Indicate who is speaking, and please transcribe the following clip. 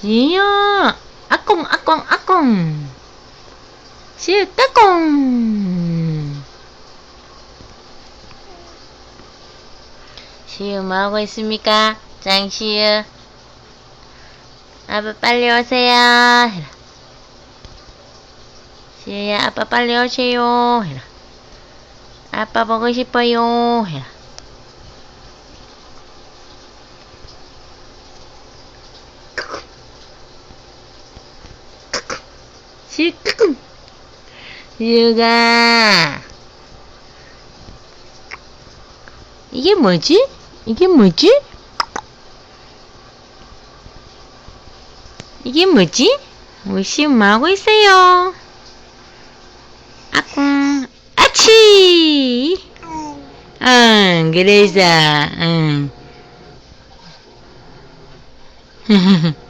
Speaker 1: 지유야, 아꽁, 아꽁, 아꽁. 지유, 따꽁. 시유, 뭐하고 있습니까? 짱시유. 아빠 빨리 오세요. 해라. 시유야, 아빠 빨리 오세요. 해라. 아빠 보고 싶어요. 해라. 끄끔. 시유가. 이게 뭐지? 이게 뭐지? 이게 뭐지? 시우 뭐하고 있어요? 아꿍, 아치! 응, 그래서, 응.